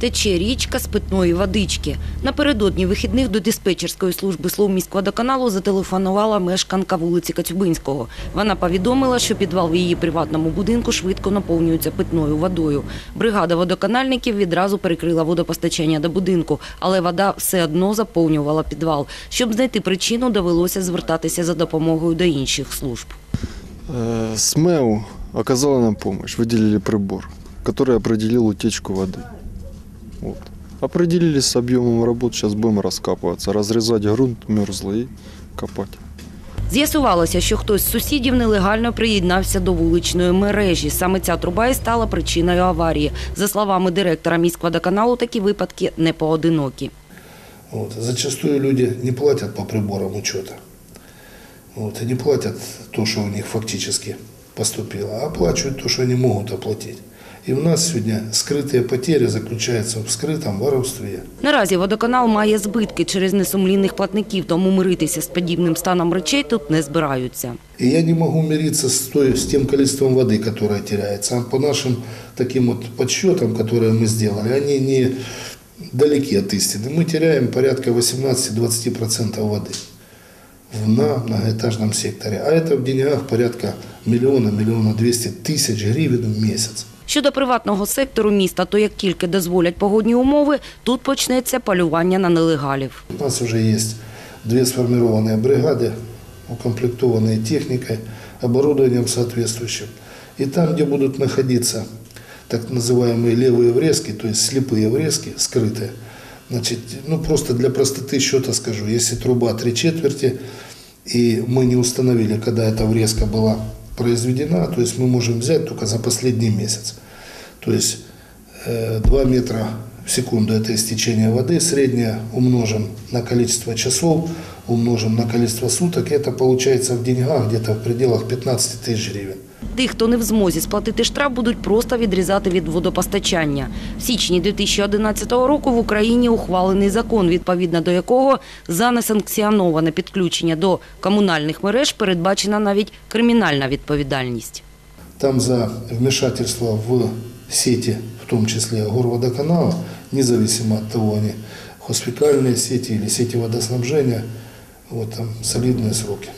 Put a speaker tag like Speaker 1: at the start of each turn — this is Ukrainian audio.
Speaker 1: Тече річка з питної водички. Напередодні вихідних до диспетчерської служби Словміськводоканалу зателефонувала мешканка вулиці Кацюбинського. Вона повідомила, що підвал в її приватному будинку швидко наповнюється питною водою. Бригада водоканальників відразу перекрила водопостачання до будинку, але вода все одно заповнювала підвал. Щоб знайти причину, довелося звертатися за допомогою до інших служб.
Speaker 2: Э, СМЭУ оказала нам помощь, выделили прибор, который определил утечку воды. Вот. Определились с объемом работ, сейчас будем раскапываться, разрезать грунт мерзлый и копать.
Speaker 1: З'ясувалося, що хтось з сусідів нелегально приєднався до вуличної мережі. Саме ця труба і стала причиною аварії. За словами директора міськводоканалу, такі випадки не поодинокі.
Speaker 3: Вот. Зачастую люди не платят по приборам учета. Вот. И не платят то, что у них фактически поступило, а оплачивают то, что они могут оплатить. И у нас сегодня скрытые потери заключаются в скрытом воровстве.
Speaker 1: Наразі водоканал має збитки через несумлінних платників, тому миритися з подібним станом речей тут не збираються.
Speaker 3: И я не могу мириться с, той, с тем количеством воды, которое теряется. А по нашим таким вот подсчетам, которые мы сделали, они не далеки от истины. Мы теряем порядка 18-20% воды в- на многоэтажном секторе. А это в деньгах порядка миллиона, миллиона двести тысяч гривен в месяц.
Speaker 1: Щодо приватного сектору міста, то як тільки дозволять погодні умови, тут почнеться полювання на нелегалів.
Speaker 3: У нас уже есть две сформированные бригады, укомплектованные техникой, оборудованием соответствующим. И там, где будут находиться так называемые левые врезки, то есть слепые врезки, скрытые, значит, ну просто для простоты счета скажу, если труба три четверти, и мы не установили, когда эта врезка была произведена, то есть мы можем взять только за последний месяц. То есть 2 метра в секунду это истечение воды, среднее умножим на количество часов, умножим на количество суток, и это получается в деньгах где-то в пределах 15 тысяч гривен.
Speaker 1: Тих, хто не в змозі сплатити штраф, будуть просто відрізати від водопостачання. В січні 2011 року в Україні ухвалений закон, відповідно до якого за несанкціоноване підключення до комунальних мереж передбачена навіть кримінальна відповідальність.
Speaker 3: Там за вмешательство в сети, в том числе горводоканала, независимо от того, они хоспитальные сети или сети водоснабжения, вот там солидные сроки.